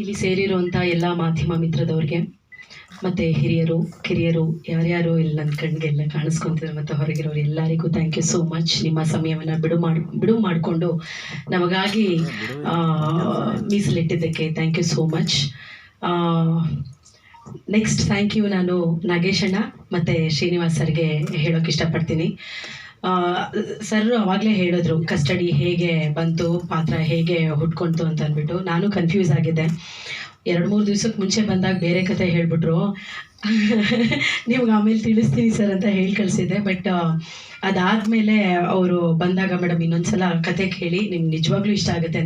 ಇಲ್ಲಿ ಸೇರಿರುವಂಥ ಎಲ್ಲ ಮಾಧ್ಯಮ ಮಿತ್ರದವ್ರಿಗೆ, ಮತ್ತು ಹಿರಿಯರು, ಕಿರಿಯರು, ಯಾರ್ಯಾರು ಇಲ್ಲಿ ನನ್ನ ಕಣ್ಗೆಲ್ಲ ಕಾಣಿಸ್ಕೊತಿದ್ರು ಮತ್ತು ಹೊರಗಿರೋರು ಎಲ್ಲರಿಗೂ ಥ್ಯಾಂಕ್ ಯು ಸೋ ಮಚ್ ನಿಮ್ಮ ಸಮಯವನ್ನು ಬಿಡು ಮಾಡಿ, ಬಿಡು ಮಾಡಿಕೊಂಡು ನಮಗಾಗಿ ಮೀಸಲಿಟ್ಟಿದ್ದಕ್ಕೆ thank you so much next thank you ನಾನು ನಾಗೇಶಣ್ಣ ಮತ್ತು ಶ್ರೀನಿವಾಸ್ ಸರ್ಗೆ ಹೇಳೋಕೆ ಇಷ್ಟಪಡ್ತೀನಿ. ಸರ್ ಅವಾಗಲೇ ಹೇಳಿದ್ರು, ಕಸ್ಟಡಿ ಹೇಗೆ ಬಂತು, ಪಾತ್ರ ಹೇಗೆ ಹುಟ್ಕೊಂತು ಅಂತ ಅಂದ್ಬಿಟ್ಟು. ನಾನು ಕನ್ಫ್ಯೂಸ್ ಆಗಿದ್ದೆ. ಎರಡು ಮೂರು ದಿವ್ಸಕ್ಕೆ ಮುಂಚೆ ಬಂದಾಗ ಬೇರೆ ಕತೆ ಹೇಳ್ಬಿಟ್ರು. ನಿಮ್ಗೆ ಆಮೇಲೆ ತಿಳಿಸ್ತೀನಿ ಸರ್ ಅಂತ ಹೇಳಿ ಕಳಿಸಿದ್ದೆ ಬಟ್ ಅದಾದಮೇಲೆ ಅವರು ಬಂದಾಗ ಮೇಡಮ್ ಇನ್ನೊಂದ್ಸಲ ಕತೆ ಕೇಳಿ, ನಿಮ್ಗೆ ನಿಜವಾಗ್ಲೂ ಇಷ್ಟ ಆಗುತ್ತೆ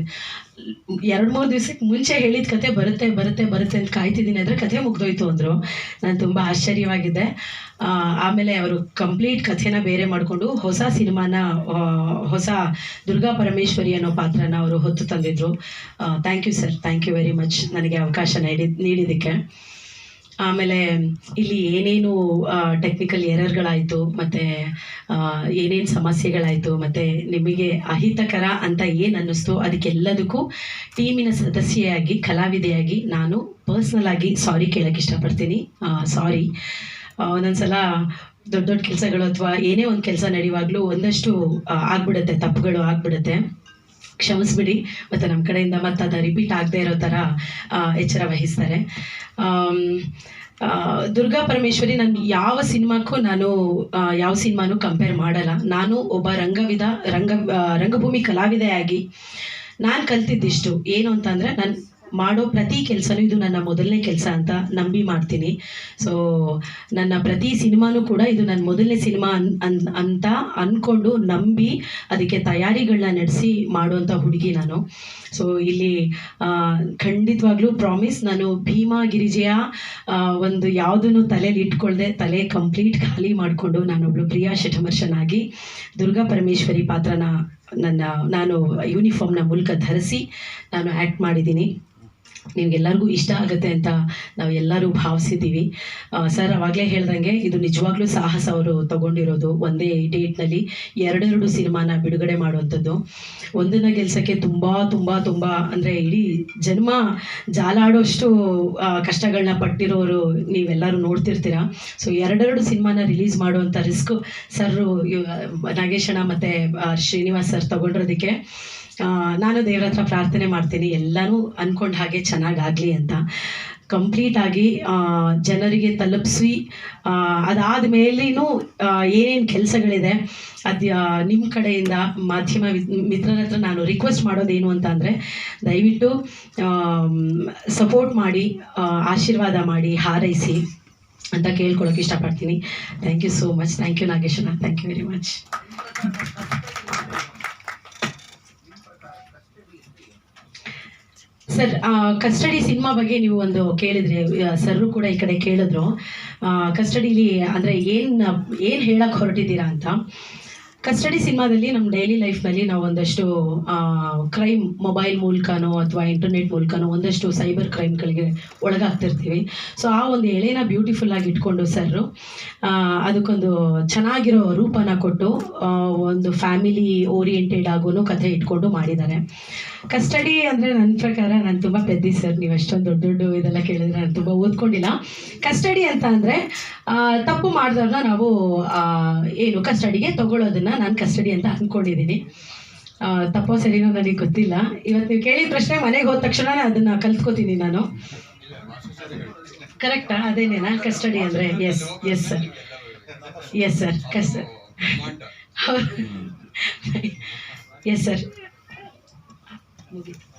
ಎರಡು ಮೂರು ದಿವ್ಸಕ್ಕೆ ಮುಂಚೆ ಹೇಳಿದ ಕತೆ ಬರುತ್ತೆ ಬರುತ್ತೆ ಬರುತ್ತೆ ಅಂತ ಕಾಯ್ತಿದ್ದೀನಿ ಅಂದರೆ ಕತೆ ಮುಗ್ದೋಯ್ತು ಅಂದರು. ನಾನು ತುಂಬ ಆಶ್ಚರ್ಯವಾಗಿದ್ದೆ. ಆಮೇಲೆ ಅವರು ಕಂಪ್ಲೀಟ್ ಕಥೆನ ಬೇರೆ ಮಾಡಿಕೊಂಡು ಹೊಸ ಸಿನಿಮಾನ ಹೊಸ ದುರ್ಗಾ ಪರಮೇಶ್ವರಿ ಅನ್ನೋ ಪಾತ್ರನ ಅವರು ಹೊತ್ತು ತಂದಿದ್ರು. Thank you sir thank you very much ನನಗೆ ಅವಕಾಶ ನೀಡಿ, ನೀಡಿದ್ದಕ್ಕೆ. ಆಮೇಲೆ ಇಲ್ಲಿ ಏನೇನು ಟೆಕ್ನಿಕಲ್ ಎರರ್ಗಳಾಯಿತು ಮತ್ತು ಏನೇನು ಸಮಸ್ಯೆಗಳಾಯಿತು, ಮತ್ತು ನಿಮಗೆ ಅಹಿತಕರ ಅಂತ ಏನು ಅನ್ನಿಸ್ತು, ಅದಕ್ಕೆಲ್ಲದಕ್ಕೂ ಟೀಮಿನ ಸದಸ್ಯೆಯಾಗಿ, ಕಲಾವಿದೆಯಾಗಿ ನಾನು ಪರ್ಸ್ನಲ್ ಆಗಿ ಸಾರಿ ಕೇಳೋಕ್ಕೆ ಇಷ್ಟಪಡ್ತೀನಿ. ಸಾರಿ ಒಂದೊಂದ್ಸಲ ದೊಡ್ಡ ದೊಡ್ಡ ಕೆಲಸಗಳು ಅಥವಾ ಏನೇ ಒಂದು ಕೆಲಸ ನಡೆಯುವಾಗಲೂ ಒಂದಷ್ಟು ಆಗಿಬಿಡುತ್ತೆ ಆಗ್ಬಿಡುತ್ತೆ, ತಪ್ಪುಗಳು ಆಗ್ಬಿಡುತ್ತೆ. ಕ್ಷಮಿಸ್ಬಿಡಿ. ಮತ್ತು ನಮ್ಮ ಕಡೆಯಿಂದ ಮತ್ತೆ ಅದು ರಿಪೀಟ್ ಆಗದೆ ಇರೋ ಥರ ಎಚ್ಚರ ವಹಿಸ್ತಾರೆ. ದುರ್ಗಾ ಪರಮೇಶ್ವರಿ, ನಾನು ಯಾವ ಸಿನಿಮಾಕ್ಕೂ ನಾನು ಯಾವ ಸಿನಿಮಾನೂ ಕಂಪೇರ್ ಮಾಡಲ್ಲ. ನಾನು ಒಬ್ಬ ರಂಗವಿದ, ರಂಗ ರಂಗಭೂಮಿ ಕಲಾವಿದೆಯಾಗಿ ನಾನು ಕಲ್ತಿದ್ದಿಷ್ಟು. ಏನು ಅಂತಂದರೆ, ನಾನು ಮಾಡೋ ಪ್ರತಿ ಕೆಲಸನೂ ಇದು ನನ್ನ ಮೊದಲನೇ ಕೆಲಸ ಅಂತ ನಂಬಿ ಮಾಡ್ತೀನಿ. ಸೊ ನನ್ನ ಪ್ರತಿ ಸಿನಿಮಾನೂ ಕೂಡ ಇದು ನನ್ನ ಮೊದಲನೇ ಸಿನಿಮಾ ಅನ್ ಅಂತ ಅಂದ್ಕೊಂಡು ನಂಬಿ ಅದಕ್ಕೆ ತಯಾರಿಗಳನ್ನ ನಡೆಸಿ ಮಾಡುವಂಥ ಹುಡುಗಿ ನಾನು. ಸೊ ಇಲ್ಲಿ ಖಂಡಿತವಾಗ್ಲೂ ಪ್ರಾಮಿಸ್ ನಾನು ಭೀಮಾ ಗಿರಿಜೆಯ ಒಂದು ಯಾವುದನ್ನು ತಲೆಯಲ್ಲಿ ಇಟ್ಕೊಳ್ಳದೆ ತಲೆ ಕಂಪ್ಲೀಟ್ ಖಾಲಿ ಮಾಡಿಕೊಂಡು ನಾನೊಬ್ಳು ಪ್ರಿಯಾ ಶಠಮರ್ಷನಾಗಿ ದುರ್ಗಾ ಪರಮೇಶ್ವರಿ ಪಾತ್ರನ ನನ್ನ, ನಾನು ಯೂನಿಫಾರ್ಮ್ನ ಮೂಲಕ ಧರಿಸಿ ನಾನು ಆ್ಯಕ್ಟ್ ಮಾಡಿದ್ದೀನಿ. ನಿಮ್ಗೆಲ್ಲರಿಗೂ ಇಷ್ಟ ಆಗುತ್ತೆ ಅಂತ ನಾವು ಎಲ್ಲರೂ ಭಾವಿಸಿದ್ದೀವಿ. ಸರ್, ಅವಾಗಲೇ ಹೇಳ್ದಂಗೆ ಇದು ನಿಜವಾಗ್ಲೂ ಸಾಹಸ ಅವರು ತಗೊಂಡಿರೋದು. ಒಂದೇ ಡೇಟ್ನಲ್ಲಿ ಎರಡೆರಡು ಸಿನಿಮಾನ ಬಿಡುಗಡೆ ಮಾಡುವಂಥದ್ದು. ಒಂದನ್ನ ಕೆಲಸಕ್ಕೆ ತುಂಬ ತುಂಬ ತುಂಬ ಅಂದರೆ ಇಡೀ ಜನ್ಮ ಜಾಲಾಡೋಷ್ಟು ಕಷ್ಟಗಳನ್ನ ಪಟ್ಟಿರೋರು ನೀವೆಲ್ಲರೂ ನೋಡ್ತಿರ್ತೀರ? ಸೊ ಎರಡೆರಡು ಸಿನಿಮಾನ ರಿಲೀಸ್ ಮಾಡುವಂಥ ರಿಸ್ಕ್ ಸರ್ ನಾಗೇಶಣ್ಣ ಮತ್ತು ಶ್ರೀನಿವಾಸ್ ಸರ್ ತಗೊಂಡಿರೋದಕ್ಕೆ ನಾನು ದೇವ್ರ ಹತ್ರ ಪ್ರಾರ್ಥನೆ ಮಾಡ್ತೀನಿ. ಎಲ್ಲನೂ ಅಂದ್ಕೊಂಡ ಹಾಗೆ ಚೆನ್ನಾಗಾಗಲಿ ಅಂತ. ಕಂಪ್ಲೀಟ್ ಆಗಿ ಜನರಿಗೆ ತಲುಪಿಸಿ ಅದಾದ ಮೇಲೇನೂ ಏನೇನು ಕೆಲಸಗಳಿದೆ, ಅದು ನಿಮ್ಮ ಕಡೆಯಿಂದ ಮಾಧ್ಯಮ ಮಿತ್ರರ ಹತ್ರ ನಾನು ರಿಕ್ವೆಸ್ಟ್ ಮಾಡೋದೇನು ಅಂತ ಅಂದರೆ, ದಯವಿಟ್ಟು ಸಪೋರ್ಟ್ ಮಾಡಿ ಆಶೀರ್ವಾದ ಮಾಡಿ, ಹಾರೈಸಿ ಅಂತ ಕೇಳ್ಕೊಳಕ್ಕೆ ಇಷ್ಟಪಡ್ತೀನಿ. Thank you so much thank you Nageshwara thank you very much sir custody cinema ಬಗ್ಗೆ ನೀವು ಒಂದು ಕೇಳಿದ್ರಿ ಸರ್ರು ಕೂಡ ಈ ಕಡೆ ಕೇಳಿದ್ರು. ಕಸ್ಟಡಿಲಿ ಅಂದರೆ ಏನು ಏನು ಹೇಳಕ್ಕೆ ಹೊರಟಿದ್ದೀರಾ ಅಂತ. ಕಸ್ಟಡಿ ಸಿನಿಮಾದಲ್ಲಿ ನಮ್ಮ ಡೈಲಿ ಲೈಫ್ನಲ್ಲಿ ನಾವು ಒಂದಷ್ಟು ಕ್ರೈಮ್ ಮೊಬೈಲ್ ಮೂಲಕನೋ ಅಥವಾ ಇಂಟರ್ನೆಟ್ ಮೂಲಕನೋ ಒಂದಷ್ಟು ಸೈಬರ್ ಕ್ರೈಮ್ಗಳಿಗೆ ಒಳಗಾಗ್ತಿರ್ತೀವಿ. ಸೊ ಆ ಒಂದು ಎಳೆನ ಬ್ಯೂಟಿಫುಲ್ ಆಗಿ ಇಟ್ಕೊಂಡು ಸರ್ರು ಅದಕ್ಕೊಂದು ಚೆನ್ನಾಗಿರೋ ರೂಪನ ಕೊಟ್ಟು ಒಂದು ಫ್ಯಾಮಿಲಿ ಓರಿಯೆಂಟೆಡ್ ಆಗೋನು ಕಥೆ ಇಟ್ಕೊಂಡು ಮಾಡಿದ್ದಾರೆ. ಕಸ್ಟಡಿ ಅಂದರೆ ನನ್ನ ಪ್ರಕಾರ ನಾನು ತುಂಬ ಪೆದ್ದಿ ಸರ್, ನೀವು ಅಷ್ಟೊಂದು ದೊಡ್ಡ ದೊಡ್ಡ ಇದೆಲ್ಲ ಕೇಳಿದ್ರೆ ನಾನು ತುಂಬ ಓದ್ಕೊಂಡಿಲ್ಲ. ಕಸ್ಟಡಿ ಅಂತ ಅಂದರೆ ತಪ್ಪು ಮಾಡಿದವ್ರನ್ನ ನಾವು ಏನು ಕಸ್ಟಡಿಗೆ ತಗೊಳ್ಳೋದನ್ನ ನಾನು ಕಸ್ಟಡಿ ಅಂತ ಅಂದ್ಕೊಂಡಿದ್ದೀನಿ ತಪ್ಪೋ ಸರಿನೋ ನನಗೆ ಗೊತ್ತಿಲ್ಲ. ಇವತ್ತು ನೀವು ಕೇಳಿದ ಪ್ರಶ್ನೆ ಮನೆಗೆ ಹೋದ ತಕ್ಷಣ ಅದನ್ನು ಕಲ್ತ್ಕೋತೀನಿ ನಾನು. ಕರೆಕ್ಟಾ ಅದೇನೇನಾ? ಕಸ್ಟಡಿ ಅಂದರೆ? Yes yes sir yes sir ಕಸ್ yes sir ಮುಗೀತು.